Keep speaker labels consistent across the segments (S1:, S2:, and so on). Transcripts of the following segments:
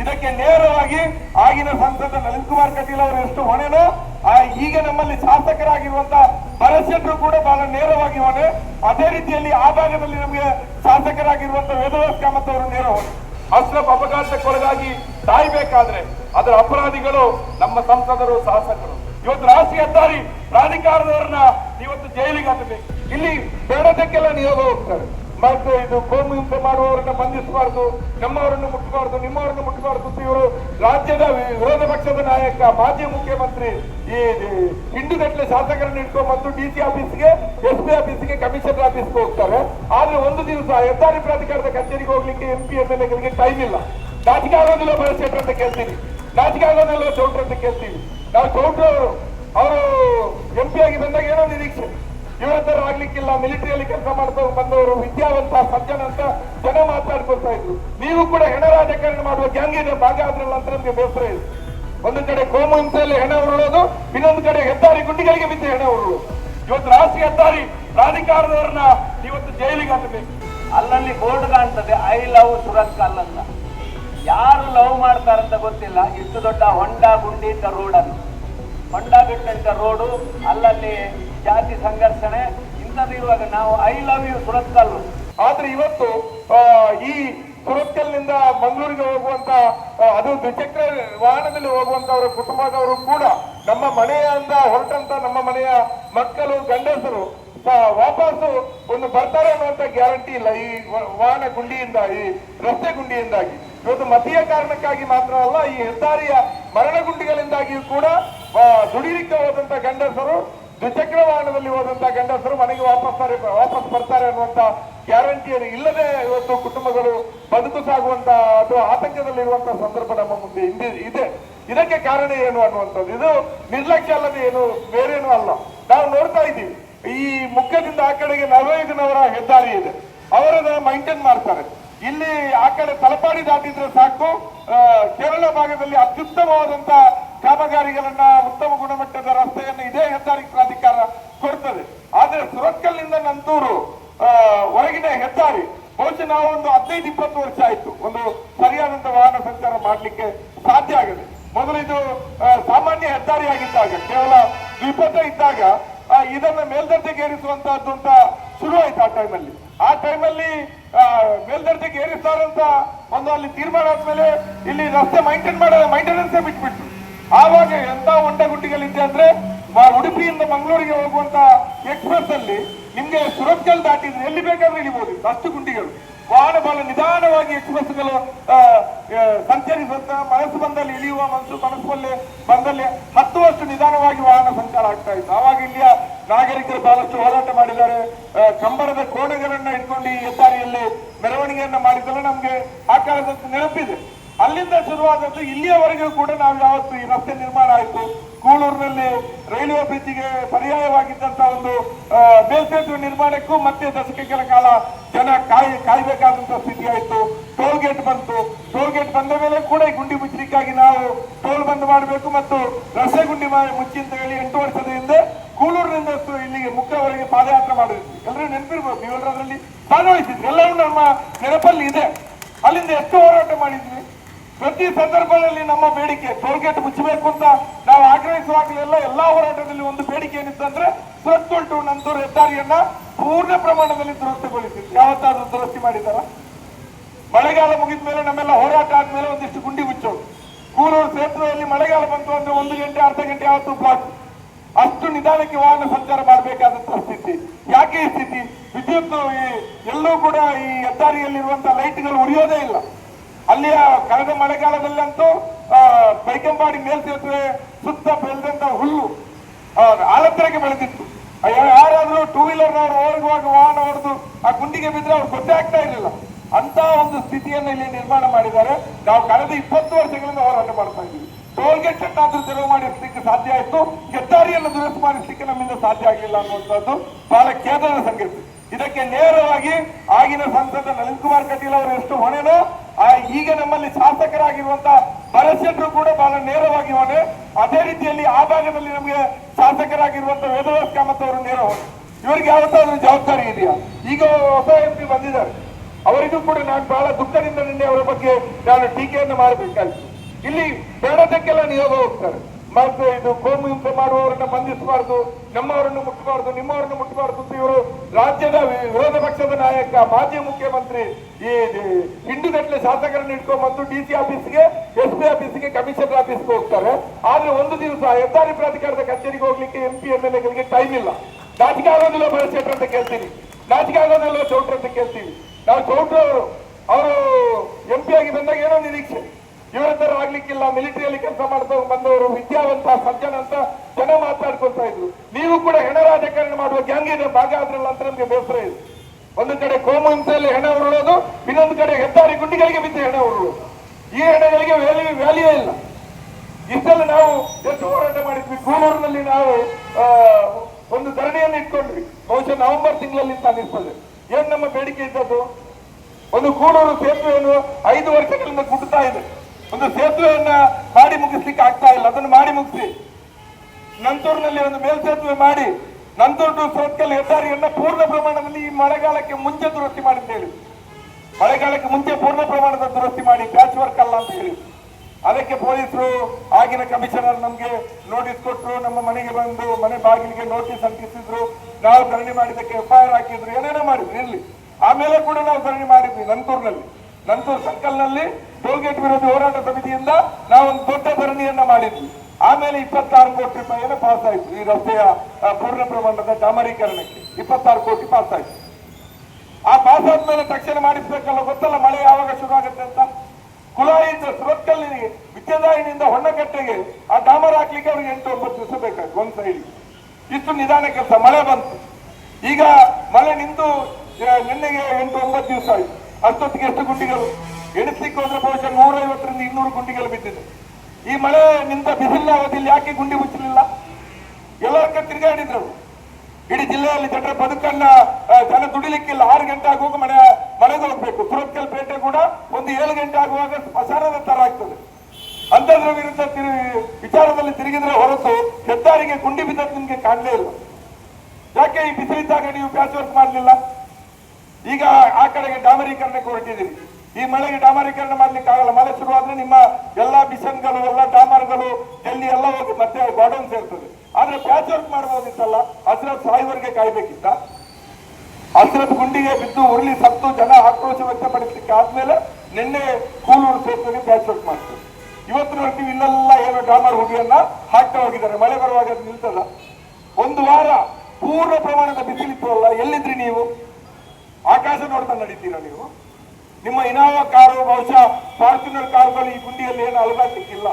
S1: ಇದಕ್ಕೆ ನೇರವಾಗಿ ಆಗಿನ ಸಂಸದ ನಳಿನ್ ಕುಮಾರ್ ಕಟೀಲ್ ಅವರು ಎಷ್ಟು ಹೊಣೆನೋ ಈಗ ನಮ್ಮಲ್ಲಿ ಶಾಸಕರಾಗಿರುವಂತ ಭರಶೆಟ್ಟರು ಕೂಡ ಬಹಳ ನೇರವಾಗಿ ಹೊಣೆ. ಅದೇ ರೀತಿಯಲ್ಲಿ ಆ ಭಾಗದಲ್ಲಿ ನಮಗೆ ಶಾಸಕರಾಗಿರುವಂತ ವೇದವ್ಯಾಸ್ ಕಾಮತ್ ಅವರು ನೇರ ಹೊಣೆ. ಅಶ್ರಫ್ ಅಪಘಾತಕ್ಕೊಳಗಾಗಿ ಸಾಯ್ಬೇಕಾದ್ರೆ ಅದರ ಅಪರಾಧಿಗಳು ನಮ್ಮ ಸಂಸದರು, ಶಾಸಕರು. ಇವತ್ತು ರಾಷ್ಟ್ರೀಯ ಹೆದ್ದಾರಿ ಪ್ರಾಧಿಕಾರದವರನ್ನ ಇವತ್ತು ಜೈಲಿಗೆ ಹಾಕಬೇಕು. ಇಲ್ಲಿ ಬೇಡದಕ್ಕೆಲ್ಲ ನಿಯೋಗ ಹೋಗ್ತಾರೆ. ಮತ್ತು ಇದು ಕೋಮು ಹಿಂಸೆ ಮಾಡುವವರನ್ನ ಬಂಧಿಸಬಾರ್ದು, ನಮ್ಮವರನ್ನು ಮುಟ್ಟಬಾರ್ದು ನಿಮ್ಮವರನ್ನು ಮುಟ್ಟಬಾರ್ದು ಇವರು ರಾಜ್ಯದ ವಿರೋಧ ಪಕ್ಷದ ನಾಯಕ, ಮಾಜಿ ಮುಖ್ಯಮಂತ್ರಿ ಈ ಹಿಂಡುಗಟ್ಟಲೆ ಶಾಸಕರನ್ನು ಇಟ್ಕೊಂಡ್ಬಂದು ಡಿ ಸಿ ಆಫೀಸ್ಗೆ, ಎಸ್ ಪಿ ಆಫೀಸ್ಗೆ ಕಮಿಷನರ್ ಆಫೀಸ್ಗೆ ಹೋಗ್ತಾರೆ. ಆದ್ರೆ ಒಂದು ದಿವಸ ಹೆದ್ದಾರಿ ಪ್ರಾಧಿಕಾರದ ಕಚೇರಿಗೆ ಹೋಗ್ಲಿಕ್ಕೆ M P, M L time ಇಲ್ಲ. ನಾಚಿಕೆ ಆಗೋದಿಲ್ಲ ಬಳಸೇಟ್ರು ಅಂತ ಕೇಳ್ತೀನಿ. ನಾಚಿಕೆ ಆಗೋದಿಲ್ಲ ಚೌಟ್ರು ಅಂತ ಕೇಳ್ತೀವಿ ನಾವು ಚೌಟ್ರು ಅವರು ಅವರು ಎಂ ಪಿ ಆಗಿ ಬಂದಾಗ ಏನೋ ನಿರೀಕ್ಷೆ. ಇವರ ತರ ಆಗ್ಲಿಕ್ಕಿಲ್ಲ ಮಿಲಿಟರಿಯಲ್ಲಿ ಕೆಲಸ ಮಾಡ್ತಾ ಬಂದವರು, ವಿದ್ಯಾವಂತ ಸಜ್ಜನ ಅಂತ ಜನ ಮಾತಾಡ್ಕೊಳ್ತಾ ಇದ್ರು. ನೀವು ಕೂಡ ಹೆಣ ರಾಜಕಾರಣ ಮಾಡುವ ಗ್ಯಾಂಗಿನ ಭಾಗ ಆದ್ರಲ್ಲ ಅಂತ ನಮ್ಗೆ ಬೇಸರ ಇದೆ. ಒಂದು ಕಡೆ ಕೋಮು ಹಿಂಸೆಯಲ್ಲಿ ಹೆಣ ಉರುಳೋದು, ಇನ್ನೊಂದು ಕಡೆ ಹೆದ್ದಾರಿ ಗುಂಡಿಗಳಿಗೆ ಬಿದ್ದು ಹೆಣ ಉರುಳು. ಇವತ್ತು ರಾಷ್ಟ್ರೀಯ ಹೆದ್ದಾರಿ ಪ್ರಾಧಿಕಾರದವರನ್ನ ಇವತ್ತು ಜೈಲಿಗೆ ಹಾಕಬೇಕು.
S2: ಅಲ್ಲಲ್ಲಿ ಬೋರ್ಡ್ ಕಾಣ್ತದೆ, ಐ ಲವ್ ಸುರತ್ಕಲ್ ಅಂತ. ಯಾರು ಲವ್ ಮಾಡ್ತಾರಂತ ಗೊತ್ತಿಲ್ಲ, ಇಷ್ಟು ದೊಡ್ಡ ಹೊಂಡ ಗುಂಡಿ ಅಂತ ರೋಡ್ ಅನ್ನು ಹೊಂಡ ಬಿಟ್ಟಂತ ರೋಡು, ಅಲ್ಲಲ್ಲಿ ಜಾತಿ ಸಂಘರ್ಷಣೆ ಇಂಥದ್ದಿರುವಾಗ ನಾವು ಐ ಲವ್ ಯು ಸುರತ್ಕಲ್
S1: ಆದ್ರೆ ಇವತ್ತು ಈ ಸುರತ್ಕಲ್ನಿಂದ ಮಂಗಳೂರಿಗೆ ಹೋಗುವಂತ ಅದು ದ್ವಿಚಕ್ರ ವಾಹನದಲ್ಲಿ ಹೋಗುವಂತವರ, ಕುಟುಂಬದವರು ಕೂಡ ನಮ್ಮ ಮನೆಯಿಂದ ಹೊರಟಂತ ನಮ್ಮ ಮನೆಯ ಮಕ್ಕಳು, ಗಂಡಸರು ವಾಪಸ್ಸು ಒಂದು ಬರ್ತಾರೆ ಅನ್ನುವಂತ ಗ್ಯಾರಂಟಿ ಇಲ್ಲ. ಈ ವಾಹನ ಗುಂಡಿಯಿಂದ ಈ ರಸ್ತೆ ಗುಂಡಿಯಿಂದಾಗಿ. ಇವತ್ತು ಮತೀಯ ಕಾರಣಕ್ಕಾಗಿ ಮಾತ್ರ ಅಲ್ಲ, ಈ ಹೆದ್ದಾರಿಯ ಮರಣ ಗುಂಡಿಗಳಿಂದಾಗಿಯೂ ಕೂಡ ದುಡಿಲಿಕ್ಕೆ ಹೋದಂತ ಗಂಡಸರು ದ್ವಿಚಕ್ರ ವಾಹನದಲ್ಲಿ ಹೋದಂತ ಗಂಡಸರು ಮನೆಗೆ ವಾಪಸ್ ವಾಪಸ್ ಬರ್ತಾರೆ ಅನ್ನುವಂತ ಗ್ಯಾರಂಟಿ ಇಲ್ಲದೆ ಇವತ್ತು ಕುಟುಂಬಗಳು ಬದುಕು ಸಾಗುವಂತ ಅಥವಾ ಆತಂಕದಲ್ಲಿರುವಂತ ಸಂದರ್ಭ ನಮ್ಮ ಮುಂದೆ ಹಿಂದೆ ಇದೆ. ಇದಕ್ಕೆ ಕಾರಣ ಏನು ಅನ್ನುವಂಥದ್ದು. ಇದು ನಿರ್ಲಕ್ಷ್ಯ ಅಲ್ಲದೆ ಏನು ಬೇರೇನು ಅಲ್ಲ. ನಾವು ನೋಡ್ತಾ ಇದ್ದೀವಿ. ಈ ಮುಖ್ಯದಿಂದ ಆ ಕಡೆಗೆ ನವರ ಹೆದ್ದಾರಿ ಇದೆ. ಅವರನ್ನ ಮೈಂಟೈನ್ ಮಾಡ್ತಾರೆ. ಇಲ್ಲಿ ಆ ಕಡೆ ತಲಪಾಡಿ ದಾಟಿದ್ರೆ ಸಾಕು. ಕೇರಳ ಭಾಗದಲ್ಲಿ ಅತ್ಯುತ್ತಮವಾದಂತ ಕಾಮಗಾರಿಗಳನ್ನ ಉತ್ತಮ ಗುಣಮಟ್ಟದ ರಸ್ತೆಯನ್ನು ಇದೇ ಹೆದ್ದಾರಿ ಪ್ರಾಧಿಕಾರ ಕೊಡ್ತದೆ. ಆದ್ರೆ ಸುರತ್ಕಲ್ನಿಂದ ನಂತೂರು ಹೊರಗಿನ ಹೆದ್ದಾರಿ, ಬಹುಶಃ ನಾವು ಒಂದು ಹದಿನೈದು, ಇಪ್ಪತ್ತು ವರ್ಷ ಆಯ್ತು ಒಂದು ಸರಿಯಾದಂತ ವಾಹನ ಸಂಚಾರ ಮಾಡ್ಲಿಕ್ಕೆ ಸಾಧ್ಯ ಆಗಿದೆ. ಮೊದಲು ಇದು ಸಾಮಾನ್ಯ ಹೆದ್ದಾರಿ ಆಗಿದ್ದಾಗ, ಕೇವಲ ದ್ವಿಪಥ ಇದ್ದಾಗ ಇದನ್ನ ಮೇಲ್ದರ್ಜೆಗೆ ಏರಿಸುವಂತಹದ್ದು ಅಂತ ಶುರು ಆಯ್ತು ಆ ಟೈಮಲ್ಲಿ. ಆ ಟೈಮಲ್ಲಿ ಮೇಲ್ದರ್ಜೆಗೆ ಏರಿಸ್ತಾರಂತ ಒಂದು ಅಲ್ಲಿ ತೀರ್ಮಾನ ಆದ್ಮೇಲೆ ಇಲ್ಲಿ ರಸ್ತೆ ಮೈಂಟೈನ್ ಮಾಡೋ ಮೈಂಟೆನೆನ್ಸ್ ಬಿಟ್ಬಿಟ್ರು. ಆವಾಗ ಎಂತ ಗುಂಡಿಗಳಿದೆ ಅಂದ್ರೆ ಮ- ಉಡುಪಿಯಿಂದ ಮಂಗಳೂರಿಗೆ ಹೋಗುವಂತ ಎಕ್ಸ್ಪ್ರೆಸ್ ಅಲ್ಲಿ ನಿಮ್ಗೆ ಸುರತ್ಕಲ್ ದಾಟಿದ್ರೆ ಎಲ್ಲಿ ಬೇಕಾದ್ರೂ ಇಳಿಬಹುದು ಅಷ್ಟು ಗುಂಡಿಗಳು. ವಾಹನ ಬಹಳ ನಿಧಾನವಾಗಿ ಎಕ್ಸ್ಪ್ರೆಸ್ಗಳು ಸಂಚರಿಸುವಂತ ಮನಸ್ಸು ಬಂದಲ್ಲಿ ಇಳಿಯುವ ಮನಸ್ಸು ಮನಸ್ಸು ಬಂದಲ್ಲಿ ಬಂದಲ್ಲಿ ವರ್ಷ ನಿಧಾನವಾಗಿ ವಾಹನ ಸಂಚಾರ ಆಗ್ತಾ ಇತ್ತು. ಆವಾಗ ಇಲ್ಲಿಯ ನಾಗರಿಕರು ಬಹಳಷ್ಟು ಹೋರಾಟ ಮಾಡಿದ್ದಾರೆ. ಕಂಬರದ ಕೋಣೆಗಳನ್ನ ಇಟ್ಕೊಂಡು ಈ ಹೆದ್ದಾರಿಯಲ್ಲಿ ಮೆರವಣಿಗೆಯನ್ನ ಮಾಡಿದ್ದೆಲ್ಲ ನಮ್ಗೆ ಆ ಕಾಲದ ನೆನಪಿದೆ. ಅಲ್ಲಿಂದ ಶುರುವಾದದ್ದು ಇಲ್ಲಿಯವರೆಗೂ ಕೂಡ ನಾವು ಯಾವತ್ತು ಈ ರಸ್ತೆ ನಿರ್ಮಾಣ ಆಯಿತು. ಕೂಳೂರಿನಲ್ಲಿ ರೈಲ್ವೆ ಬ್ರಿಡ್ಜಿಗೆ ಪರ್ಯಾಯವಾಗಿದ್ದಂತ ಒಂದು ಮೇಲ್ಸೇತುವೆ ನಿರ್ಮಾಣಕ್ಕೂ ಮತ್ತೆ ದಶಕಗಳ ಕಾಲ ಜನ ಕಾಯಿ, ಕಾಯ್ಬೇಕಾದಂತ ಸ್ಥಿತಿ ಆಯಿತು. ಟೋಲ್ ಗೇಟ್ ಬಂತು. ಟೋಲ್ ಗೇಟ್ ಬಂದ ಮೇಲೆ ಕೂಡ ಈ ಗುಂಡಿ ಮುಚ್ಚಲಿಕ್ಕಾಗಿ ನಾವು ಟೋಲ್ ಬಂದ್ ಮಾಡಬೇಕು ಮತ್ತು ರಸ್ತೆ ಗುಂಡಿ ಮುಚ್ಚಿ ಅಂತ ಹೇಳಿ ಎಂಟು ವರ್ಷದ ಹಿಂದೆ ಕೂಳೂರಿನಿಂದ ಇಲ್ಲಿಗೆ ಮುಖ್ಯವರೆಗೆ ಪಾದಯಾತ್ರೆ ಮಾಡಿದ್ವಿ. ಎಲ್ಲರೂ ನೆನಪಿರ್ಬೋದು ನೀವೆಲ್ಲರಲ್ಲಿ ಭಾಗವಹಿಸಿದ್ರಿ. ಎಲ್ಲವೂ ನಮ್ಮ ನೆನಪಲ್ಲಿ ಇದೆ. ಅಲ್ಲಿಂದ ಎಷ್ಟು ಹೋರಾಟ ಮಾಡಿದ್ವಿ? ಪ್ರತಿ ಸಂದರ್ಭದಲ್ಲಿ ನಮ್ಮ ಬೇಡಿಕೆ ಟೋಲ್ಗೇಟ್ ಮುಚ್ಚಬೇಕು ಅಂತ ನಾವು ಆಗ್ರಹಿಸುವಾಗಲೆಲ್ಲ ಎಲ್ಲಾ ಹೋರಾಟದಲ್ಲಿ ಒಂದು ಬೇಡಿಕೆ ಏನಿತ್ತಂದ್ರೆ ಸುರತ್ಕಲ್ ಟು ನಂತೂರು ಹೆದ್ದಾರಿಯನ್ನ ಪೂರ್ಣ ಪ್ರಮಾಣದಲ್ಲಿ ದುರಸ್ತಿಗೊಳಿಸಿ. ಯಾವತ್ತಾದ್ರೂ ದುರಸ್ತಿ ಮಾಡಿದಾರ ಮಳೆಗಾಲ ಮುಗಿದ ಮೇಲೆ ನಮ್ಮೆಲ್ಲ ಹೋರಾಟ ಆದ್ಮೇಲೆ ಒಂದಿಷ್ಟು ಗುಂಡಿ ಮುಚ್ಚೋದು ಕೂರೂರು ಸೇತುವೆಯಲ್ಲಿ ಮಳೆಗಾಲ ಬಂತು ಅಂದ್ರೆ ಒಂದು ಗಂಟೆ, ಅರ್ಧ ಗಂಟೆ ಯಾವತ್ತು ಬ್ಲಾಕ್ ಅಷ್ಟು ನಿಧಾನಕ್ಕೆ ವಾಹನ ಸಂಚಾರ ಮಾಡಬೇಕಾದಂತಹ ಸ್ಥಿತಿ. ಯಾಕೆ ಈ ಸ್ಥಿತಿ? ವಿದ್ಯುತ್ ಎಲ್ಲೂ ಕೂಡ ಈ ಹೆದ್ದಾರಿಯಲ್ಲಿರುವಂತಹ ಲೈಟ್ಗಳು ಉರಿಯೋದೇ ಇಲ್ಲ. ಅಲ್ಲಿಯ ಕಳೆದ ಮಳೆಗಾಲದಲ್ಲಂತೂ ಬೈಕಂಪಾಡಿ ಮೇಲ್ಸೇತುವೆ ಸುತ್ತ ಬೆಳೆದಂತ ಹುಲ್ಲು ಆಲತ್ತರಕ್ಕೆ ಬೆಳೆದಿತ್ತು. ಯಾರಾದ್ರೂ ಟೂ ವೀಲರ್ನವರು ಹೋಗುವಾಗ ವಾಹನ ಹೊಡೆದು ಆ ಗುಂಡಿಗೆ ಬಿದ್ದರೆ ಅವ್ರು ಗೊತ್ತೇ ಆಗ್ತಾ ಇರಲಿಲ್ಲ. ಅಂತ ಒಂದು ಸ್ಥಿತಿಯನ್ನು ಇಲ್ಲಿ ನಿರ್ಮಾಣ ಮಾಡಿದ್ದಾರೆ. ನಾವು ಕಳೆದ ಇಪ್ಪತ್ತು ವರ್ಷಗಳಿಂದ ಹೋರಾಟ ಮಾಡ್ತಾ ಇದ್ದೀವಿ. ಟೋಲ್ ಗೇಟ್ ಅನ್ನಾದ್ರೂ ತೆರವು ಮಾಡಿಸ್ಲಿಕ್ಕೆ ಸಾಧ್ಯ ಆಯ್ತು. ಹೆದ್ದಾರಿಯನ್ನು ದುರಸ್ತು ಮಾಡಿಸ್ಲಿಕ್ಕೆ ನಮ್ಮಿಂದ ಸಾಧ್ಯ ಆಗಲಿಲ್ಲ ಅನ್ನುವಂಥದ್ದು ಬಹಳ ಖೇದದ ಸಂಗತಿ. ಇದಕ್ಕೆ ನೇರವಾಗಿ ಆಗಿನ ಸಂಸದ ನಳಿನ್ ಕುಮಾರ್ ಕಟೀಲ್ ಅವರು ಎಷ್ಟು ಹೊಣೆನೋ, ಆ ಈಗ ನಮ್ಮಲ್ಲಿ ಶಾಸಕರಾಗಿರುವಂತ ಭರತ್ ಕೂಡ ಬಹಳ ನೇರವಾಗಿ ಹೊಣೆ. ಅದೇ ರೀತಿಯಲ್ಲಿ ಆ ಭಾಗದಲ್ಲಿ ನಮಗೆ ಶಾಸಕರಾಗಿರುವಂತ ವೇದವ್ಯಾಸ್ ಕಾಮತ್ ಅವರು ನೇರ ಹೊಣೆ. ಇವರಿಗೆ ಯಾವತ್ತಾದ್ರೂ ಜವಾಬ್ದಾರಿ ಇದೆಯಾ? ಈಗ ಹೊಸ ಎಂ ಪಿ ಬಂದಿದ್ದಾರೆ. ಅವರಿಗೂ ಕೂಡ ನಾನು ಬಹಳ ದುಃಖದಿಂದ ನಿನ್ನೆ ಅವರ ಬಗ್ಗೆ ನಾನು ಟೀಕೆಯನ್ನು ಮಾಡಬೇಕಾಗಿತ್ತು ಇಲ್ಲಿ ಬೇಡದಕ್ಕೆಲ್ಲ ನಿಯೋಗ ಹೋಗ್ತಾರೆ. ಮತ್ತು ಇದು ಕೋಮು ಹಿಂಸೆ ಮಾಡುವವರನ್ನ ಬಂಧಿಸಬಾರ್ದು, ನಮ್ಮವರನ್ನು ಮುಟ್ಟಬಾರ್ದು ನಿಮ್ಮವರನ್ನು ಮುಟ್ಟಬಾರ್ದು ಅಂತ ಇವರು ರಾಜ್ಯದ ವಿರೋಧ ಪಕ್ಷದ ನಾಯಕ, ಮಾಜಿ ಮುಖ್ಯಮಂತ್ರಿ ಈ ಹಿಂಡುಗಟ್ಟಲೆ ಶಾಸಕರನ್ನು ಇಟ್ಕೊಂಡ್ ಬಂದು ಡಿ ಸಿ ಆಫೀಸ್ಗೆ, ಎಸ್ ಪಿ ಆಫೀಸ್ಗೆ ಕಮಿಷನರ್ ಆಫೀಸ್ಗೆ ಹೋಗ್ತಾರೆ. ಆದ್ರೆ ಒಂದು ದಿವಸ ಹೆದ್ದಾರಿ ಪ್ರಾಧಿಕಾರದ ಕಚೇರಿಗೆ ಹೋಗ್ಲಿಕ್ಕೆ ಎಂ ಪಿ, ಎಂ ಎಲ್ ಎಗಳಿಗೆ ಟೈಮ್ ಇಲ್ಲ. ನಾಚಿಕೆ ಆಗೋದಿಲ್ಲ ಅಂತ ಕೇಳ್ತೀನಿ. ನಾಚಿಕೆ ಆಗೋದಿಲ್ಲ ಚೌಟ್ರ ಅಂತ ಕೇಳ್ತೀವಿ. ನಾವು ಚೌಟ್ರು ಅವರು ಎಂ ಪಿ ಆಗಿ ಬಂದಾಗ ಏನೋ ನಿರೀಕ್ಷೆ. ಇವರ ತರ ಆಗ್ಲಿಕ್ಕಿಲ್ಲ, ಮಿಲಿಟರಿಯಲ್ಲಿ ಕೆಲಸ ಮಾಡ್ತಾ ಬಂದವರು, ವಿದ್ಯಾವಂತ, ಸಜ್ಜನ ಅಂತ ಜನ ಮಾತಾಡ್ಕೊಳ್ತಾ ಇದ್ರು. ನೀವು ಕೂಡ ಹೆಣ ರಾಜಕಾರಣ ಮಾಡುವ ಗ್ಯಾಂಗಿನ ಭಾಗ ಆದ್ರಲ್ಲ ಅಂತ ನಮ್ಗೆ ಬೇಸರ ಇದೆ. ಒಂದು ಕಡೆ ಕೋಮು ಹೆಣ ಉರುಳೋದು, ಇನ್ನೊಂದು ಕಡೆ ಹೆದ್ದಾರಿ ಗುಂಡಿಗಳಿಗೆ ಬಿದ್ದ ಹೆಣ ಉರುಳು ಈ ಹೆಣಗಳಿಗೆ ವ್ಯಾಲ್ಯೂ ವ್ಯಾಲ್ಯೂ ಇಲ್ಲ. ಇಷ್ಟೆಲ್ಲ ನಾವು ಎಷ್ಟು ಹೋರಾಟ ಮಾಡಿದ್ವಿ. ಗೂಳೂರಿನಲ್ಲಿ ನಾವು ಒಂದು ಧರಣಿಯನ್ನು ಇಟ್ಕೊಂಡ್ವಿ. ಬಹುಶಃ ನವೆಂಬರ್ ತಿಂಗಳಲ್ಲಿ ಅಂತ ಅನಿಸ್ತದೆ. ಏನ್ ನಮ್ಮ ಬೇಡಿಕೆ ಇದ್ದದ್ದು? ಒಂದು ಕೂಡೂರು ಸೇತುವೆಯನ್ನು ಐದು ವರ್ಷಗಳಿಂದ ಕುಟ್ತಾ ಇದೆ. ಒಂದು ಸೇತುವೆಯನ್ನ ಮಾಡಿ ಮುಗಿಸ್ಲಿಕ್ಕೆ ಆಗ್ತಾ ಇಲ್ಲ. ಅದನ್ನು ಮಾಡಿ ಮುಗಿಸಿ. ನಂತೂರಿನಲ್ಲಿ ಒಂದು ಮೇಲ್ಸೇತುವೆ ಮಾಡಿ ನಂತೂರು ಟು ಸೋತ್ಕಲ್ ಹೆದ್ದಾರಿಯನ್ನ ಪೂರ್ಣ ಪ್ರಮಾಣದಲ್ಲಿ ಈ ಮಳೆಗಾಲಕ್ಕೆ ಮುಂಚೆ ದುರಸ್ತಿ ಮಾಡಿದ್ದೇವೆ. ಮಳೆಗಾಲಕ್ಕೆ ಮುಂಚೆ ಪೂರ್ಣ ಪ್ರಮಾಣದ ದುರಸ್ತಿ ಮಾಡಿ ಪ್ಯಾಚ್ ವರ್ಕ್ ಅಲ್ಲ ಅಂತ ಹೇಳಿ. ಅದಕ್ಕೆ ಪೊಲೀಸರು, ಆಗಿನ ಕಮಿಷನರ್ ನಮ್ಗೆ ನೋಟಿಸ್ ಕೊಟ್ಟರು ನಮ್ಮ ಮನೆಗೆ ಬಂದು ಮನೆ ಬಾಗಿಲಿಗೆ ನೋಟಿಸ್ ಅಂಟಿಸಿದ್ರು. ನಾವು ಧರಣಿ ಮಾಡಿದ್ದಕ್ಕೆ ಎಫ್ಐಆರ್ ಹಾಕಿದ್ರು. ಏನೇನೋ ಮಾಡಿದ್ರು ಇಲ್ಲಿ ಆಮೇಲೆ ಕೂಡ ನಾವು ಧರಣಿ ಮಾಡಿದ್ವಿ ನಂತೂರಿನಲ್ಲಿ. ನಂತೂರು ಸರ್ಕಲ್ನಲ್ಲಿ ಟೋಲ್ಗೇಟ್ ವಿರೋಧಿ ಹೋರಾಟ ಸಮಿತಿಯಿಂದ ನಾವು ಒಂದು ದೊಡ್ಡ ಧರಣಿಯನ್ನ ಮಾಡಿದ್ವಿ. ಆಮೇಲೆ ಇಪ್ಪತ್ತಾರು ಕೋಟಿ ರೂಪಾಯಿನ ಪಾಸ್ ಆಯ್ತು ಈ ರಸ್ತೆಯ ಪೂರ್ಣ ಪ್ರಮಾಣದ ಡಾಮರೀಕರಣಕ್ಕೆ ಇಪ್ಪತ್ತಾರು ಕೋಟಿ ಪಾಸ್ ಆಯ್ತು ಆ ಪಾಸ್ ಆದ್ಮೇಲೆ ತಕ್ಷಣ ಮಾಡಿಸ್ಬೇಕಲ್ಲ, ಗೊತ್ತಲ್ಲ, ಮಳೆ ಯಾವಾಗ ಶುರು ಆಗುತ್ತೆ ಅಂತ? ಕುಲಾಯಿಂದ ಸುರತ್ಕಲ್ಲಿ ವಿದ್ಯಾದಾಯಿನಿಂದ ಹೊಣ್ಣಕಟ್ಟೆಗೆ ಆ ಡಾಮರ್ ಹಾಕ್ಲಿಕ್ಕೆ ಅವ್ರಿಗೆ ಎಂಟು, ಒಂಬತ್ತು ದಿವಸ ಬೇಕಾಯ್ತು, ಒಂದ್ ಸೈಡ್ ಇಷ್ಟು ನಿಧಾನ ಕೆಲಸ, ಮಳೆ ಬಂತು. ಈಗ ಮಳೆ ನಿಂತು ನಿನ್ನೆಗೆ ಎಂಟು, ಒಂಬತ್ತು ದಿವಸ ಆಯ್ತು. ಅಷ್ಟೊತ್ತಿಗೆ ಎಷ್ಟು ಗುಂಡಿಗಳು? ಎಣಿಸ್ಲಿಕ್ಕೆ ಹೋದ್ರೆ ಬಹುಶಃ ನೂರೈವತ್ತರಿಂದ ಇನ್ನೂರು ಗುಂಡಿಗಳು ಬಿದ್ದಿದೆ. ಈ ಮಳೆ ನಿಂತ ಬಿಸಿಲಿನ ಅವಧಿಯಲ್ಲಿ ಯಾಕೆ ಗುಂಡಿ ಮುಚ್ಚಲಿಲ್ಲ? ಎಲ್ಲರ ತಿರುಗಾಡಿದ್ರು ಇಡೀ ಜಿಲ್ಲೆಯಲ್ಲಿ ಜನರ ಬದುಕನ್ನ ಜನ ದುಡಿಲಿಕ್ಕಿಲ್ಲ. ಆರು ಗಂಟೆ ಆಗುವಾಗ ಮಳೆ ಮನೆಗೆ ಹೋಗ್ಬೇಕು ಸುರತ್ಕಲ್ ಪೇಟೆ ಕೂಡ ಒಂದು ಏಳು ಗಂಟೆ ಆಗುವಾಗ ಸ್ಮಶಾನದ ತರ ಆಗ್ತದೆ. ಅಂತದ್ರ ವಿರುದ್ಧ ವಿಚಾರದಲ್ಲಿ ತಿರುಗಿದ್ರೆ ಹೊರತು ಹೆದ್ದಾರಿಗೆ ಗುಂಡಿ ಬಿದ್ದದ್ದು ನಿಮ್ಗೆ ಕಾಣಲೇ ಇಲ್ಲ. ಯಾಕೆ ಈ ಬಿಸಿಲಿದ್ದಾಗ ನೀವು ಪ್ಯಾಚ್ ವರ್ಕ್ ಮಾಡಲಿಲ್ಲ? ಈಗ ಆ ಕಡೆಗೆ ಡಾಮರೀಕರಣಕ್ಕೆ ಹೊರಟಿದ್ದೀರಿ ಈ ಮಳೆಗೆ ಡಾಮರೀಕರಣ ಮಾಡ್ಲಿಕ್ಕೆ ಆಗಲ್ಲ. ಮಳೆ ಶುರುವಾದ್ರೆ ನಿಮ್ಮ ಎಲ್ಲಾ ಮಿಷನ್ಗಳು ಎಲ್ಲ ಡಾಮರ್ಗಳು, ಎಲ್ಲಿ ಎಲ್ಲ ಹೋಗಿ ಮತ್ತೆ ಗಾರ್ಡನ್ ಸೇರ್ತದೆ. ಆದ್ರೆ ಪ್ಯಾಚ್ ವರ್ಕ್ ಮಾಡಬಹುದಿತ್ತಲ್ಲ ಹಸ್ರತ್ ಸಾಯುವರೆಗೆ ಕಾಯ್ಬೇಕಿತ್ತ? ಹಸ್ರತ್ ಗುಂಡಿಗೆ ಬಿದ್ದು ಉರುಳಿ ಸತ್ತು ಜನ ಆಕ್ರೋಶ ವ್ಯಕ್ತಪಡಿಸಲಿಕ್ಕೆ ಆದ್ಮೇಲೆ ನಿನ್ನೆ ಕೂಲೂರು ಸೇರ್ತದೆ, ಪ್ಯಾಚ್ ವರ್ಕ್ ಮಾಡ್ತದೆ. ಇವತ್ತು ನೋಡ್ತೀವಿ ಇಲ್ಲೆಲ್ಲ ಏನು ಡಾಮರ್ ಹುಡಿಯನ್ನ ಹಾಕ್ತಾ ಹೋಗಿದ್ದಾರೆ. ಮಳೆ ಬರುವಾಗ ನಿಲ್ತದ ಒಂದು ವಾರ ಪೂರ್ಣ ಪ್ರಮಾಣದ ಬಿಸಿಲಿತ್ತು ಅಲ್ಲ. ಎಲ್ಲಿದ್ರಿ ನೀವು? ಆಕಾಶ ನೋಡ್ತಾ ನಡೀತೀರಾ ನೀವು? ನಿಮ್ಮ ಇನೋವಾ ಕಾರು ಬಹುಶಃ ಫಾರ್ಚುನರ್ ಕಾರುಗಳು ಈ ಗುಂಡಿಯಲ್ಲಿ ಏನು ಅಲಗಾಡ್ಲಿಕ್ಕಿಲ್ಲ.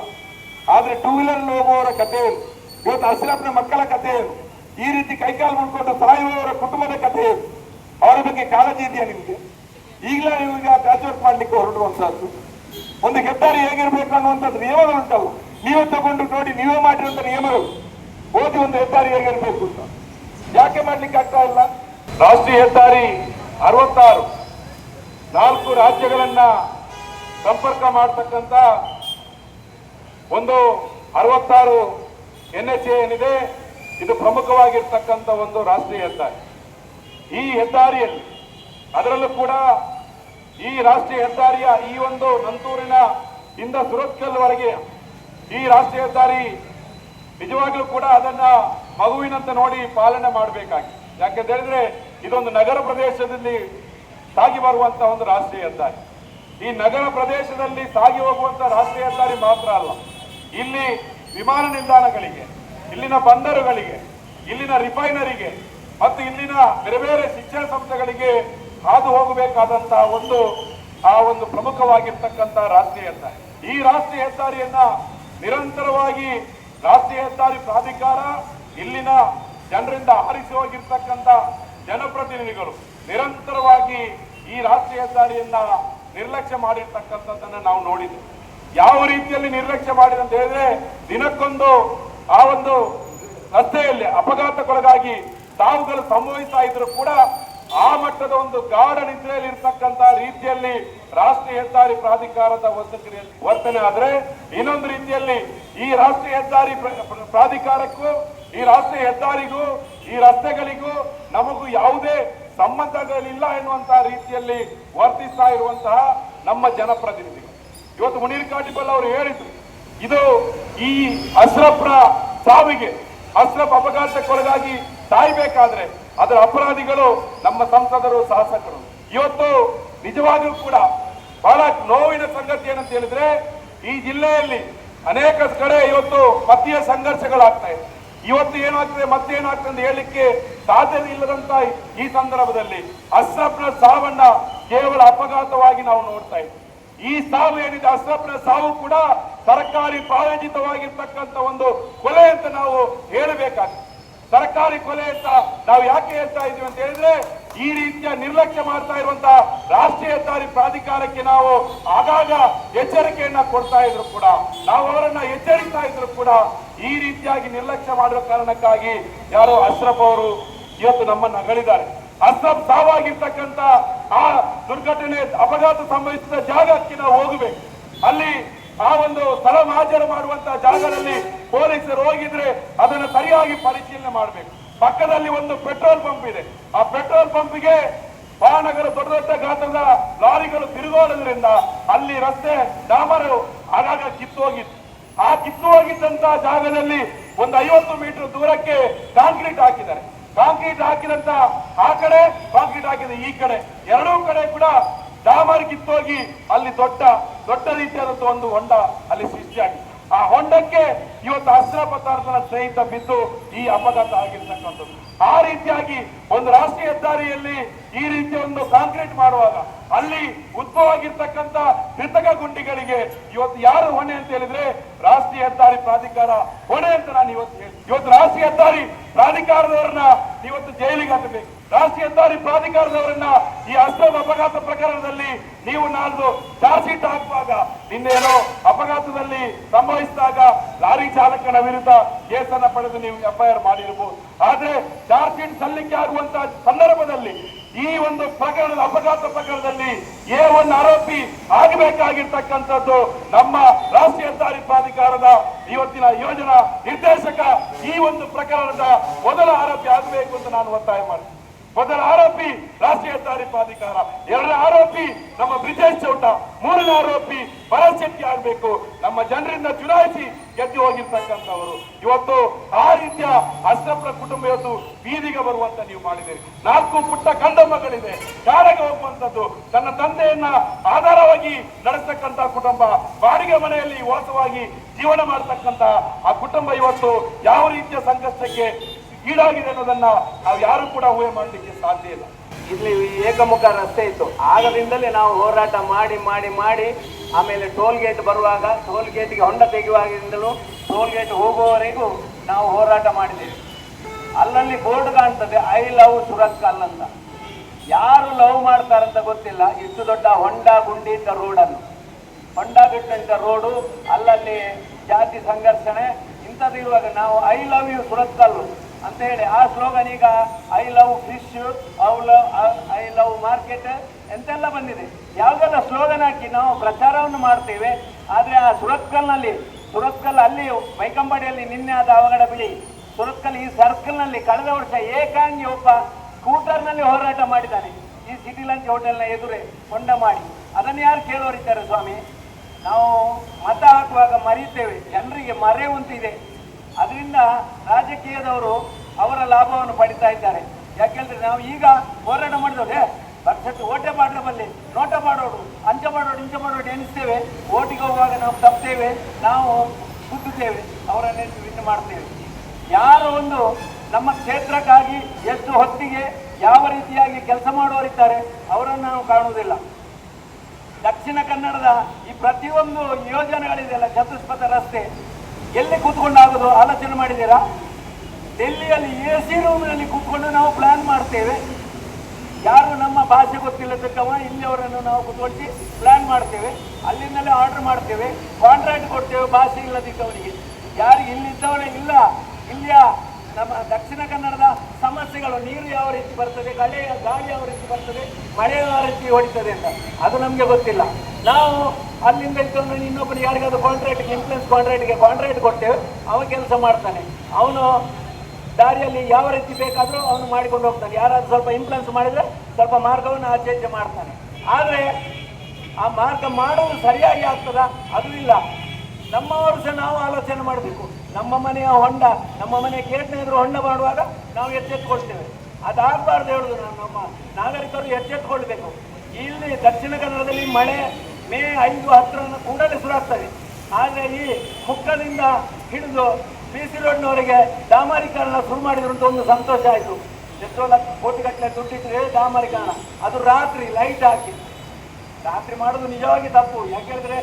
S1: ಆದ್ರೆ ಟೂ ವೀಲರ್ ಹೋಗುವವರ ಕಥೆ ಏನು? ಇವತ್ತು ಅಶ್ರಫ್ನ ಮಕ್ಕಳ ಕಥೆ ಏನು? ಈ ರೀತಿ ಕೈಕಾಲು ಮುಡ್ಕೊಂಡು ಸಾಯುವವರ ಕುಟುಂಬದ ಕಥೆ ಏನು? ಅವರ ಬಗ್ಗೆ ಕಾಳಜಿ ಇದೆಯಾ ನಿಮಗೆ? ಈಗಲೇ ನೀವು ಈಗ ವರ್ಕ್ ಮಾಡ್ಲಿಕ್ಕೆ ಹೊರಡುವಂತಹದ್ದು ಒಂದು ಹೆದ್ದಾರಿ ಹೇಗಿರ್ಬೇಕು ಅನ್ನುವಂಥದ್ದು ನಿಯಮಗಳು ಉಂಟಲ್ಲ. ನೀವೇ ತಗೊಂಡು ನೋಡಿ, ನೀವೇ ಮಾಡಿರುವಂತ ನಿಯಮಗಳು. ಓದಿ ಒಂದು ಹೆದ್ದಾರಿ ಹೇಗಿರ್ಬೇಕು ಅಂತ. ಯಾಕೆ ಮಾಡ್ಲಿಕ್ಕೆ ಆಗ್ತಾ ಇಲ್ಲ? ರಾಷ್ಟ್ರೀಯ ಹೆದ್ದಾರಿ ಅರವತ್ತಾರು, ನಾಲ್ಕು ರಾಜ್ಯಗಳನ್ನ ಸಂಪರ್ಕ ಮಾಡತಕ್ಕಂತ ಒಂದು ಅರವತ್ತಾರು ಎನ್ ಎಚ್ ಏನಿದೆ, ಇದು ಪ್ರಮುಖವಾಗಿರ್ತಕ್ಕಂಥ ಒಂದು ರಾಷ್ಟ್ರೀಯ ಹೆದ್ದಾರಿ. ಈ ಹೆದ್ದಾರಿಯಲ್ಲಿ, ಅದರಲ್ಲೂ ಕೂಡ ಈ ರಾಷ್ಟ್ರೀಯ ಹೆದ್ದಾರಿಯ ಈ ಒಂದು ನಂತೂರಿನ ಇಂದ ಸುರತ್ಕಲ್ವರೆಗೆ ಈ ರಾಷ್ಟ್ರೀಯ ಹೆದ್ದಾರಿ ನಿಜವಾಗ್ಲೂ ಕೂಡ ಅದನ್ನ ಮಗುವಿನಂತೆ ನೋಡಿ ಪಾಲನೆ ಮಾಡಬೇಕಾಗಿ. ಯಾಕೆಂತ ಹೇಳಿದ್ರೆ ಇದೊಂದು ನಗರ ಪ್ರದೇಶದಲ್ಲಿ ಸಾಗಿ ಬರುವಂತಹ ಒಂದು ರಾಷ್ಟ್ರೀಯ ಹೆದ್ದಾರಿ. ಈ ನಗರ ಪ್ರದೇಶದಲ್ಲಿ ಸಾಗಿ ಹೋಗುವಂತ ರಾಷ್ಟ್ರೀಯ ಹೆದ್ದಾರಿ ಮಾತ್ರ ಅಲ್ಲ. ಇಲ್ಲಿ ವಿಮಾನ ನಿಲ್ದಾಣಗಳಿಗೆ, ಇಲ್ಲಿನ ಬಂದರುಗಳಿಗೆ, ಇಲ್ಲಿನ ರಿಫೈನರಿಗೆ ಮತ್ತು ಇಲ್ಲಿನ ಬೇರೆ ಬೇರೆ ಶಿಕ್ಷಣ ಸಂಸ್ಥೆಗಳಿಗೆ ಹಾದು ಹೋಗಬೇಕಾದಂತಹ ಒಂದು, ಆ ಒಂದು ಪ್ರಮುಖವಾಗಿರ್ತಕ್ಕಂತಹ ರಾಷ್ಟ್ರೀಯ ಹೆದ್ದಾರಿ. ಈ ರಾಷ್ಟ್ರೀಯ ಹೆದ್ದಾರಿಯನ್ನ ನಿರಂತರವಾಗಿ ರಾಷ್ಟ್ರೀಯ ಹೆದ್ದಾರಿ ಪ್ರಾಧಿಕಾರ ಇಲ್ಲಿನ ಜನರಿಂದ ಆರಿಸಿ ಹೋಗಿರ್ತಕ್ಕಂಥ ಜನಪ್ರತಿನಿಧಿಗಳು ನಿರಂತರವಾಗಿ ಈ ರಾಷ್ಟ್ರೀಯ ಹೆದ್ದಾರಿಯನ್ನ ನಿರ್ಲಕ್ಷ್ಯ ಮಾಡಿರ್ತಕ್ಕಂಥದ್ದನ್ನ ನಾವು ನೋಡಿದ್ವಿ. ಯಾವ ರೀತಿಯಲ್ಲಿ ನಿರ್ಲಕ್ಷ್ಯ ಮಾಡಿದೆ ಹೇಳಿದ್ರೆ, ದಿನಕ್ಕೊಂದು ಆ ಒಂದು ರಸ್ತೆಯಲ್ಲಿ ಅಪಘಾತಕ್ಕೊಳಗಾಗಿ ಸಾವುಗಳು ಸಂಭವಿಸ್ತಾ ಇದ್ರು ಕೂಡ ಆ ಮಟ್ಟದ ಒಂದು ಗಾಢ ನಿದ್ರೆಯಲ್ಲಿ ಇರ್ತಕ್ಕಂತ ರೀತಿಯಲ್ಲಿ ರಾಷ್ಟ್ರೀಯ ಹೆದ್ದಾರಿ ಪ್ರಾಧಿಕಾರದ ವರ್ತನೆ ವರ್ತನೆ ಆದ್ರೆ ಇನ್ನೊಂದು ರೀತಿಯಲ್ಲಿ ಈ ರಾಷ್ಟ್ರೀಯ ಹೆದ್ದಾರಿ ಪ್ರ- ಪ್ರ- ಪ್ರಾಧಿಕಾರಕ್ಕೂ ಈ ರಾಷ್ಟ್ರೀಯ ಹೆದ್ದಾರಿಗೂ, ಈ ರಸ್ತೆಗಳಿಗೂ ನಮಗೂ ಯಾವುದೇ
S3: ಸಂಬಂಧಗಳಿಲ್ಲ ಎನ್ನುವಂತಹ ರೀತಿಯಲ್ಲಿ ವರ್ತಿಸ್ತಾ ಇರುವಂತಹ ನಮ್ಮ ಜನಪ್ರತಿನಿಧಿಗಳು. ಇವತ್ತು ಮುನೀರ್ ಕಾಟಿಬಲ್ ಅವರು ಹೇಳಿದ್ರು, ಇದು ಈ ಅಸ್ರಫ್ರ ಸಾವಿಗೆ ಅಸ್ರಫ್ ಅಪಘಾತಕ್ಕೊಳಗಾಗಿ ಸಾಯ್ಬೇಕಾದ್ರೆ ಅದರ ಅಪರಾಧಿಗಳು ನಮ್ಮ ಸಂಸದರು, ಶಾಸಕರು. ಇವತ್ತು ನಿಜವಾಗಿಯೂ ಕೂಡ ಬಹಳ ನೋವಿನ ಸಂಗತಿ ಏನಂತ ಹೇಳಿದ್ರೆ, ಈ ಜಿಲ್ಲೆಯಲ್ಲಿ ಅನೇಕ ಕಡೆ ಇವತ್ತು ಮತೀಯ ಸಂಘರ್ಷಗಳಾಗ್ತಾ ಇದೆ. ಇವತ್ತು ಏನಾಗ್ತದೆ ಮತ್ತೇನಾಗ್ತದೆ ಅಂತ ಹೇಳಲಿಕ್ಕೆ ಸಾಧ್ಯತೆ ಇಲ್ಲದಂತ ಈ ಸಂದರ್ಭದಲ್ಲಿ ಅಶ್ರಫ್ನ ಸಾವನ್ನ ಕೇವಲ ಅಪಘಾತವಾಗಿ ನಾವು ನೋಡ್ತಾ ಇದ್ದೀವಿ ಈ ಸಾವು ಏನಿದೆ ಅಶ್ರಫ್ನ ಸಾವು ಕೂಡ ಸರ್ಕಾರಿ ಪ್ರಾಯೋಜಿತವಾಗಿರ್ತಕ್ಕಂಥ ಒಂದು ಕೊಲೆ ಅಂತ ನಾವು ಹೇಳಬೇಕಾಗ್ತದೆ. ಸರ್ಕಾರಿ ಕೊಲೆ ಅಂತ ನಾವು ಯಾಕೆ ಹೇಳ್ತಾ ಇದೀವಿ ಅಂತ ಹೇಳಿದ್ರೆ ಈ ರೀತಿಯ ನಿರ್ಲಕ್ಷ್ಯ ಮಾಡ್ತಾ ಇರುವಂತಹ ರಾಷ್ಟ್ರೀಯ ಹೆದ್ದಾರಿ ಪ್ರಾಧಿಕಾರಕ್ಕೆ ನಾವು ಆಗಾಗ ಎಚ್ಚರಿಕೆಯನ್ನ ಕೊಡ್ತಾ ಇದ್ರು ಕೂಡ, ನಾವು ಅವರನ್ನ ಎಚ್ಚರಿಸ್ತಾ ಇದ್ರು ಕೂಡ ಈ ರೀತಿಯಾಗಿ ನಿರ್ಲಕ್ಷ್ಯ ಮಾಡಿರೋ ಕಾರಣಕ್ಕಾಗಿ ಯಾರೋ ಅಶ್ರಫ್ ಅವರು ಇವತ್ತು ನಮ್ಮನ್ನ ಅಗಳಿದ್ದಾರೆ. ಅಶ್ರಫ್ ಸಾವಾಗಿರ್ತಕ್ಕಂತ ಆ ದುರ್ಘಟನೆ, ಅಪಘಾತ ಸಂಭವಿಸಿದ ಜಾಗಕ್ಕೆ ನಾವು ಹೋಗಬೇಕು. ಅಲ್ಲಿ ಆ ಒಂದು ಸ್ಥಳ ಮಾಜರ ಮಾಡುವಂತ ಜಾಗದಲ್ಲಿ ಪೊಲೀಸರು ಹೋಗಿದ್ರೆ ಅದನ್ನು ಸರಿಯಾಗಿ ಪರಿಶೀಲನೆ ಮಾಡಬೇಕು. ಪಕ್ಕದಲ್ಲಿ ಒಂದು ಪೆಟ್ರೋಲ್ ಪಂಪ್ ಇದೆ. ಆ ಪೆಟ್ರೋಲ್ ಪಂಪ್ಗೆ ಮಹಾನಗರ ದೊಡ್ಡ ದೊಡ್ಡ ಗಾತ್ರದ ಲಾರಿಗಳು ತಿರುಗೋಡೋದ್ರಿಂದ ಅಲ್ಲಿ ರಸ್ತೆ ಡಾಮರು ಆಗಾಗ ಕಿತ್ತು ಹೋಗಿತ್ತು. ಆ ಕಿತ್ತು ಹೋಗಿದ್ದಂತ ಜಾಗದಲ್ಲಿ ಒಂದು ಐವತ್ತು ಮೀಟರ್ ದೂರಕ್ಕೆ ಕಾಂಕ್ರೀಟ್ ಹಾಕಿದ್ದಾರೆ. ಕಾಂಕ್ರೀಟ್ ಹಾಕಿದಂತ ಆ ಕಡೆ, ಕಾಂಕ್ರೀಟ್ ಹಾಕಿದ ಈ ಕಡೆ. ಎರಡೂ ಕಡೆ ಕೂಡ ಡಾಮರ್ ಕಿತ್ತೋಗಿ ಅಲ್ಲಿ ದೊಡ್ಡ ದೊಡ್ಡ ರೀತಿಯಾದಂತ ಒಂದು ಹೊಂಡ ಅಲ್ಲಿ ಸೃಷ್ಟಿಯಾಗಿದೆ. ಆ ಹೊಂಡಕ್ಕೆ ಇವತ್ತು ಅಸ್ತ್ರ ಪದಾರ್ಥನ ಸಹಿತ ಬಿದ್ದು ಈ ಅಪಘಾತ ಆಗಿರ್ತಕ್ಕಂಥದ್ದು. ಆ ರೀತಿಯಾಗಿ ಒಂದು ರಾಷ್ಟ್ರೀಯ ಹೆದ್ದಾರಿಯಲ್ಲಿ ಈ ರೀತಿ ಒಂದು ಕಾಂಕ್ರೀಟ್ ಮಾಡುವಾಗ ಅಲ್ಲಿ ಉದ್ಭವ ಆಗಿರ್ತಕ್ಕಂಥ ಕೃತಕ ಗುಂಡಿಗಳಿಗೆ ಇವತ್ತು ಯಾರು ಹೊಣೆ ಅಂತ ಹೇಳಿದ್ರೆ ರಾಷ್ಟ್ರೀಯ ಹೆದ್ದಾರಿ ಪ್ರಾಧಿಕಾರ ಹೊಣೆ ಅಂತ ನಾನು ಇವತ್ತು ಹೇಳಿ ಇವತ್ತು ರಾಷ್ಟ್ರೀಯ ಹೆದ್ದಾರಿ ಪ್ರಾಧಿಕಾರದವರನ್ನ ಇವತ್ತು ಜೈಲಿಗೆ ಹಾಕಬೇಕು. ರಾಷ್ಟ್ರೀಯ ಹೆದ್ದಾರಿ ಪ್ರಾಧಿಕಾರದವರನ್ನ ಈ ಅಸ್ತ್ರ ಅಪಘಾತ ಪ್ರಕರಣದಲ್ಲಿ ನೀವು ನಾಲ್ದು ಚಾರ್ಜ್ ಶೀಟ್ ಹಾಕುವಾಗ ನಿನ್ನೇನೋ ಅಪಘಾತದಲ್ಲಿ ಸಂಭವಿಸಿದಾಗ ಲಾರಿ ಚಾಲಕನ ವಿರುದ್ಧ ಕೇಸನ್ನ ಪಡೆದು ನೀವು ಎಫ್ಐಆರ್ ಮಾಡಿರಬಹುದು ಆದ್ರೆ ಚಾರ್ಜ್ ಶೀಟ್ ಸಲ್ಲಿಕೆ ಆಗುವಂತ ಸಂದರ್ಭದಲ್ಲಿ ಈ ಒಂದು ಪ್ರಕರಣದ ಅಪಘಾತ ಪ್ರಕರಣದಲ್ಲಿ ಎ ಒಂದು ಆರೋಪಿ ಆಗಬೇಕಾಗಿರ್ತಕ್ಕಂಥದ್ದು ನಮ್ಮ ರಾಷ್ಟ್ರೀಯ ಹೆದ್ದಾರಿ ಪ್ರಾಧಿಕಾರದ ಇವತ್ತಿನ ಯೋಜನಾ ನಿರ್ದೇಶಕ ಈ ಒಂದು ಪ್ರಕರಣದ ಮೊದಲ ಆರೋಪಿ ಆಗಬೇಕು ಅಂತ ನಾನು ಒತ್ತಾಯ ಮಾಡ್ತೀನಿ. ಮೊದಲ ಆರೋಪಿ ರಾಷ್ಟ್ರೀಯ ಹೆದ್ದಾರಿ ಪ್ರಾಧಿಕಾರ ಎರಡನೇ ಆರೋಪಿ ನಮ್ಮ ಬ್ರಿಜೇಶ್ ಚೌಟ, ಮೂರನೇ ಆರೋಪಿ ಭರತ್ ಶೆಟ್ಟಿ ಆಗ್ಬೇಕು. ನಮ್ಮ ಜನರಿಂದ ಚುನಾಯಿಸಿ ಗೆದ್ದು ಹೋಗಿರ್ತಕ್ಕಂಥವರು. ಇವತ್ತು ಆ ರೀತಿಯ ಅಷ್ಟಪ್ರ ಕುಟುಂಬ ಇವತ್ತು ಬೀದಿಗೆ ಬರುವಂತ ನೀವು ಮಾಡಿದ್ದೀರಿ. ನಾಲ್ಕು ಪುಟ್ಟ ಗಂಡ ಮಗಳಿದೆ ಶಾಲೆಗೆ ಹೋಗುವಂತದ್ದು ತನ್ನ ತಂದೆಯನ್ನ ಆಧಾರವಾಗಿ ನಡೆಸ್ತಕ್ಕಂಥ ಕುಟುಂಬ, ಬಾಡಿಗೆ ಮನೆಯಲ್ಲಿ ವಾಸವಾಗಿ ಜೀವನ ಮಾಡತಕ್ಕಂತ ಆ ಕುಟುಂಬ ಇವತ್ತು ಯಾವ ರೀತಿಯ ಸಂಕಷ್ಟಕ್ಕೆ ಈಡಾಗಿದೆ ಅನ್ನೋದನ್ನ ನಾವು ಯಾರು ಕೂಡ ಊಹೆ ಮಾಡಲಿಕ್ಕೆ ಸಾಧ್ಯ ಇಲ್ಲ.
S2: ಇಲ್ಲಿ ಏಕಮುಖ ರಸ್ತೆ ಇತ್ತು. ಆಗದಿಂದಲೇ ನಾವು ಹೋರಾಟ ಮಾಡಿ ಮಾಡಿ ಮಾಡಿ, ಆಮೇಲೆ ಟೋಲ್ ಗೇಟ್ ಬರುವಾಗ, ಟೋಲ್ ಗೇಟ್ಗೆ ಹೊಂಡ ತೆಗೆಯುವಾಗಿಂದಲೂ ಟೋಲ್ ಗೇಟ್ ಹೋಗುವವರೆಗೂ ನಾವು ಹೋರಾಟ ಮಾಡಿದ್ದೇವೆ. ಅಲ್ಲಲ್ಲಿ ಬೋರ್ಡ್ ಕಾಣ್ತದೆ, ಐ ಲವ್ ಸುರತ್ಕಲ್ ಅಂತ. ಯಾರು ಲವ್ ಮಾಡ್ತಾರಂತ ಗೊತ್ತಿಲ್ಲ. ಇಷ್ಟು ದೊಡ್ಡ ಹೊಂಡ ಗುಂಡಿ ಇದ್ದ ರೋಡನ್ನು. ಹೊಂಡ ಬಿಟ್ಟಂತ ರೋಡು, ಅಲ್ಲಲ್ಲಿ ಜಾತಿ ಸಂಘರ್ಷಣೆ ಇಂಥದ್ದು ಇರುವಾಗ ನಾವು ಐ ಲವ್ ಯು ಸುರತ್ಕಲ್ಲು ಅಂತ ಹೇಳಿ ಆ ಸ್ಲೋಗನ್ ಈಗ I love fish I love I love market ಎಂತೆಲ್ಲ ಬಂದಿದೆ. ಯಾವುದೆಲ್ಲ ಸ್ಲೋಗನ್ ಹಾಕಿ ನಾವು ಪ್ರಚಾರವನ್ನು ಮಾಡ್ತೇವೆ, ಆದರೆ ಆ ಸುರತ್ಕಲ್ನಲ್ಲಿ, ಸುರತ್ಕಲ್ ಅಲ್ಲಿ, ಮೈಕಂಬಡಿಯಲ್ಲಿ ನಿನ್ನೆ ಆದ ಅವಘಡ ಬಿಡಿ ಸುರತ್ಕಲ್ ಈ ಸರ್ಕಲ್ನಲ್ಲಿ ಕಳೆದ ವರ್ಷ ಏಕಾಂಗಿ ಒಬ್ಬ ಸ್ಕೂಟರ್ನಲ್ಲಿ ಹೋರಾಟ ಮಾಡಿದ್ದಾನೆ. ಈ ಸಿಟಿ ಲಂಚ್ ಹೋಟೆಲ್ನ ಎದುರೇ ಹೊಂಡ ಮಾಡಿ. ಅದನ್ನು ಯಾರು ಕೇಳೋರಿದ್ದಾರೆ ಸ್ವಾಮಿ? ನಾವು ಮತ ಹಾಕುವಾಗ ಮರೆಯುತ್ತೇವೆ. ಜನರಿಗೆ ಮರೆಯುವಂತಿದೆ ಅದರಿಂದ ರಾಜಕೀಯದವರು ಅವರ ಲಾಭವನ್ನು ಪಡಿತಾ ಇದ್ದಾರೆ. ಯಾಕೆಂದ್ರೆ ನಾವು ಈಗ ಹೋರಾಟ ಮಾಡಿದವ್ರೆ ಪಕ್ಷಕ್ಕೆ ಓಟೆ ಮಾಡಿದ ಬಲ್ಲಿ ನೋಟ ಮಾಡೋಡು ಅಂಚ ಮಾಡೋಡು ಇಂಚ ಮಾಡೋಡು ಎಣಿಸ್ತೇವೆ. ಓಟಿಗೆ ಹೋಗುವಾಗ ನಾವು ತಪ್ಪುತ್ತೇವೆ ನಾವು ಕುದ್ದುತ್ತೇವೆ ಅವರನ್ನೇ ವಿನ್ ಮಾಡ್ತೇವೆ. ಯಾರು ಒಂದು ನಮ್ಮ ಕ್ಷೇತ್ರಕ್ಕಾಗಿ ಎಷ್ಟು ಹೊತ್ತಿಗೆ ಯಾವ ರೀತಿಯಾಗಿ ಕೆಲಸ ಮಾಡುವರಿದ್ದಾರೆ ಅವರನ್ನು ನಾವು ಕಾಣುವುದಿಲ್ಲ. ದಕ್ಷಿಣ ಕನ್ನಡದ ಈ ಪ್ರತಿಯೊಂದು ಯೋಜನೆಗಳಿದೆಯಲ್ಲ ಚತುಷ್ಪಥ ರಸ್ತೆ ಎಲ್ಲಿ ಕೂತ್ಕೊಂಡಾಗೋದು? ಆಲೋಚನೆ ಮಾಡಿದ್ದೀರಾ? ಡೆಲ್ಲಿಯಲ್ಲಿ ಎ ಸಿ ರೂಮ್ನಲ್ಲಿ ಕೂತ್ಕೊಂಡು ನಾವು ಪ್ಲಾನ್ ಮಾಡ್ತೇವೆ. ಯಾರು ನಮ್ಮ ಭಾಷೆ ಗೊತ್ತಿಲ್ಲದಕ್ಕವ ಇಲ್ಲಿಯವರನ್ನು ನಾವು ಕುತ್ಕೊಳ್ಸಿ ಪ್ಲಾನ್ ಮಾಡ್ತೇವೆ. ಅಲ್ಲಿಂದಲೇ ಆರ್ಡರ್ ಮಾಡ್ತೇವೆ. ಕಾಂಟ್ರಾಕ್ಟ್ ಕೊಡ್ತೇವೆ ಭಾಷೆ ಇಲ್ಲದಿದ್ದವರಿಗೆ ಯಾರಿಗೆ ಇಲ್ಲಿದ್ದವರೇ ಇಲ್ಲ. ಇಲ್ಲಿಯ ನಮ್ಮ ದಕ್ಷಿಣ ಕನ್ನಡದ ಸಮಸ್ಯೆಗಳು ನೀರು ಯಾವ ರೀತಿ ಬರ್ತದೆ, ಗಳೆ, ಗಾಳಿ ಯಾವ ರೀತಿ ಬರ್ತದೆ, ಮಳೆ ಯಾವ ರೀತಿ ಹೊಡಿತದೆ ಅಂತ, ಅದು ನಮಗೆ ಗೊತ್ತಿಲ್ಲ. ನಾವು ಅಲ್ಲಿಂದ ಇದ್ದು ಇನ್ನೊಬ್ಬರು ಯಾರಿಗಾದ್ರೂ ಕಾಂಟ್ರಾಕ್ಟ್ಗೆ ಇನ್ಫ್ಲೂಯೆನ್ಸ್ ಕಾಂಟ್ರಾಕ್ಟ್ಗೆ ಕಾಂಟ್ರಾಕ್ಟ್ ಕೊಡ್ತೇವೆ, ಅವ ಕೆಲಸ ಮಾಡ್ತಾನೆ. ಅವನು ದಾರಿಯಲ್ಲಿ ಯಾವ ರೀತಿ ಬೇಕಾದರೂ ಅವನು ಮಾಡಿಕೊಂಡು ಹೋಗ್ತಾನೆ. ಯಾರಾದರೂ ಸ್ವಲ್ಪ ಇನ್ಫ್ಲುಯೆನ್ಸ್ ಮಾಡಿದರೆ ಸ್ವಲ್ಪ ಮಾರ್ಗವನ್ನು ಆಚೆ ಮಾಡ್ತಾನೆ. ಆದರೆ ಆ ಮಾರ್ಗ ಮಾಡೋದು ಸರಿಯಾಗಿ ಆಗ್ತದ? ಅದು ಇಲ್ಲ. ನಮ್ಮವರು ಸಹ ನಾವು ಆಲೋಚನೆ ಮಾಡಬೇಕು. ನಮ್ಮ ಮನೆಯ ಹೊಂಡ, ನಮ್ಮ ಮನೆಯ ಗೇಟ್ನ ಎದುರು ಹೊಂಡ ಮಾಡುವಾಗ ನಾವು ಎಚ್ಚೆತ್ತುಕೊಳ್ತೇವೆ ಅದಾಗಬಾರ್ದು ಹೇಳುದು ನಮ್ಮ ನಾಗರಿಕರು ಎಚ್ಚೆತ್ತುಕೊಳ್ಬೇಕು ಇಲ್ಲಿ ದಕ್ಷಿಣ ಕನ್ನಡದಲ್ಲಿ ಮಳೆ ಮೇ ಐದು ಹತ್ತರ ಕೂಡಲೇ ಶುರುವಾಗ್ತದೆ ಆದರೆ ಈ ಮುಕ್ಕದಿಂದ ಹಿಡಿದು ಬಿ ಸಿ ರೋಡ್ನವರೆಗೆ ಡಾಮರೀಕರಣ ಶುರು ಮಾಡಿದ್ರು ಅಂತ ಒಂದು ಸಂತೋಷ ಆಯಿತು. ಎಷ್ಟೋ ಲಕ್ಷ ಕೋಟಿಗಟ್ಟಲೆ ದುಡ್ಡಿದ್ರೆ ಡಾಮರೀಕರಣ, ಅದು ರಾತ್ರಿ ಲೈಟ್ ಹಾಕಿ. ರಾತ್ರಿ ಮಾಡೋದು ನಿಜವಾಗಿ ತಪ್ಪು. ಯಾಕೆ ಹೇಳಿದ್ರೆ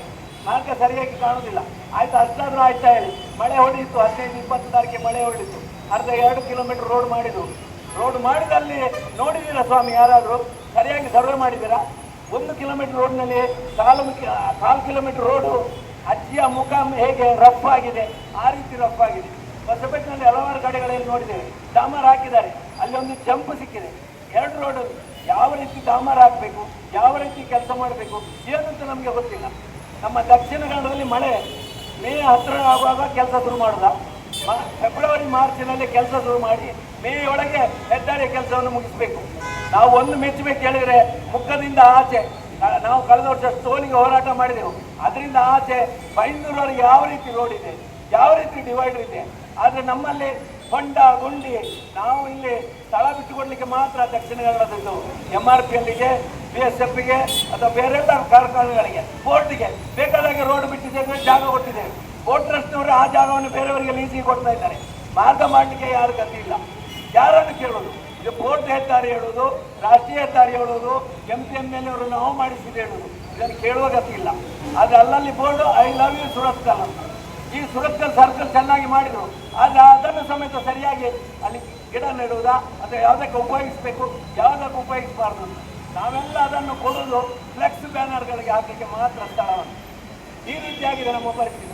S2: ಮಾರ್ಗ ಸರಿಯಾಗಿ ಕಾಣುವುದಿಲ್ಲ. ಆಯ್ತು ಅಷ್ಟಾದ್ರೂ ಆಯ್ತಾ ಹೇಳಿ. ಮಳೆ ಹೊಡಿತು ಹದಿನೈದು, ಇಪ್ಪತ್ತು ತಾರೀಕಿಗೆ ಮಳೆ ಹೊಡಿತು. ಅರ್ಧ ಎರಡು ಕಿಲೋಮೀಟರ್ ರೋಡ್ ಮಾಡಿದ್ರು ರೋಡ್ ಮಾಡಿದಲ್ಲಿ ನೋಡಿದ್ದೀರಾ ಸ್ವಾಮಿ ಯಾರಾದರೂ? ಸರಿಯಾಗಿ ಸರ್ವೆ ಮಾಡಿದ್ದೀರಾ? ಒಂದು ಕಿಲೋಮೀಟರ್ ರೋಡ್ನಲ್ಲಿ ಕಾಲು ಕಾಲು ಕಿಲೋಮೀಟರ್ ರೋಡು ಅಜ್ಜಿಯ ಮುಖ ಹೇಗೆ ರಫ್ ಆಗಿದೆ? ಆ ರೀತಿ ರಫ್ ಆಗಿದೆ. ಹೊಸಪೇಟಿನಲ್ಲಿ ಹಲವಾರು ಕಡೆಗಳಲ್ಲಿ ನೋಡಿದ್ದೇವೆ. ಡಾಮರ್ ಹಾಕಿದ್ದಾರೆ. ಅಲ್ಲಿ ಒಂದು ಜಂಪ್ ಸಿಕ್ಕಿದೆ. ಎರಡು ರೋಡ್ ಯಾವ ರೀತಿ ಡಾಮರ್ ಹಾಕಬೇಕು, ಯಾವ ರೀತಿ ಕೆಲಸ ಮಾಡಬೇಕು ಏನಂತ ನಮಗೆ ಗೊತ್ತಿಲ್ಲ. ನಮ್ಮ ದಕ್ಷಿಣ ಕನ್ನಡದಲ್ಲಿ ಮಳೆ ಮೇ ಹತ್ತಿರ ಆಗುವಾಗ ಕೆಲಸ ಶುರು ಮಾಡಿದ. ಫೆಬ್ರವರಿ ಮಾರ್ಚಿನಲ್ಲಿ ಕೆಲಸ ಶುರು ಮಾಡಿ ಮೇ ಒಳಗೆ ಹೆದ್ದಾರಿಯ ಕೆಲಸವನ್ನು ಮುಗಿಸಬೇಕು. ನಾವು ಒಂದು ಮೆಚ್ಚಬೇಕು ಹೇಳಿದರೆ ಮುಖದಿಂದ ಆಚೆ ನಾವು ಕಳೆದ ವರ್ಷ ಸ್ಟೋನಿಗೆ ಹೋರಾಟ ಮಾಡಿದೆವು. ಅದರಿಂದ ಆಚೆ ಬೈಂದೂರವರೆಗೆ ಯಾವ ರೀತಿ ರೋಡ್ ಇದೆ, ಯಾವ ರೀತಿ ಡಿವೈಡರ್ ಇದೆ, ಆದರೆ ನಮ್ಮಲ್ಲಿ ಹೊಂಡ ಗುಂಡಿ ನಾವು ಇಲ್ಲಿ ಸ್ಥಳ ಬಿಟ್ಟುಕೊಡ್ಲಿಕ್ಕೆ ಮಾತ್ರ ದಕ್ಷಿಣ ಕನ್ನಡದ್ದು ಎಂ ಆರ್ ಪಿ ಎಲ್ಗೆ ಬಿ ಎಸ್ ಎಫ್ಗೆ ಅಥವಾ ಬೇರೆ ಕಾರ್ಖಾನೆಗಳಿಗೆ ಪೋರ್ಟ್ಗೆ ಬೇಕಾದಾಗೆ ರೋಡ್ ಬಿಟ್ಟಿದ್ದೇವೆ ಜಾಗ ಕೊಟ್ಟಿದ್ದೇವೆ ಬೋಟ್ ಟ್ರಸ್ಟ್ನವರು ಆ ಜಾಗವನ್ನು ಬೇರೆಯವರಿಗೆ ಲೀಸಿಗೆ ಕೊಡ್ತಾ ಇದ್ದಾರೆ. ಮಾರ್ಗ ಮಾಡಲಿಕ್ಕೆ ಯಾರು ಗತಿ ಇಲ್ಲ. ಯಾರನ್ನು ಕೇಳೋದು? ಇದು ಪೋರ್ಟ್ ಹೆದ್ದಾರಿ ಹೇಳೋದು, ರಾಷ್ಟ್ರೀಯ ಹೆದ್ದಾರಿ ಹೇಳೋದು ಎಂ ಪಿ ಎಂ ಎಲ್ ಅವರು ನಾವು ಮಾಡಿಸಿದೆ ಹೇಳೋದು. ಇದನ್ನು ಕೇಳುವ ಗತಿ ಇಲ್ಲ. ಆದರೆ ಅಲ್ಲಲ್ಲಿ board I love you Surathkal ಅಂತ ಈ ಸುರತ್ಕಲ್ ಸರ್ಕಲ್ ಚೆನ್ನಾಗಿ ಮಾಡಿದ್ರು. ಆದರೆ ಅದನ್ನು ಸಮೇತ ಸರಿಯಾಗಿ ಅಲ್ಲಿ ಗಿಡ ನೆಡುವುದಾ? ಅಥವಾ ಯಾವುದಕ್ಕೆ ಉಪಯೋಗಿಸ್ಬೇಕು? ಯಾವುದಕ್ಕೆ ಉಪಯೋಗಿಸಬಾರ್ದು? ನಾವೆಲ್ಲ ಅದನ್ನು ಕೊಡೋದು ಫ್ಲೆಕ್ಸ್ ಬ್ಯಾನರ್ಗಳಿಗೆ ಹಾಕಲಿಕ್ಕೆ ಮಾತ್ರ ಸ್ಥಳವನ್ನು ಈ ರೀತಿಯಾಗಿದೆ ನಮ್ಮ ಪರಿಸ್ಥಿತಿ.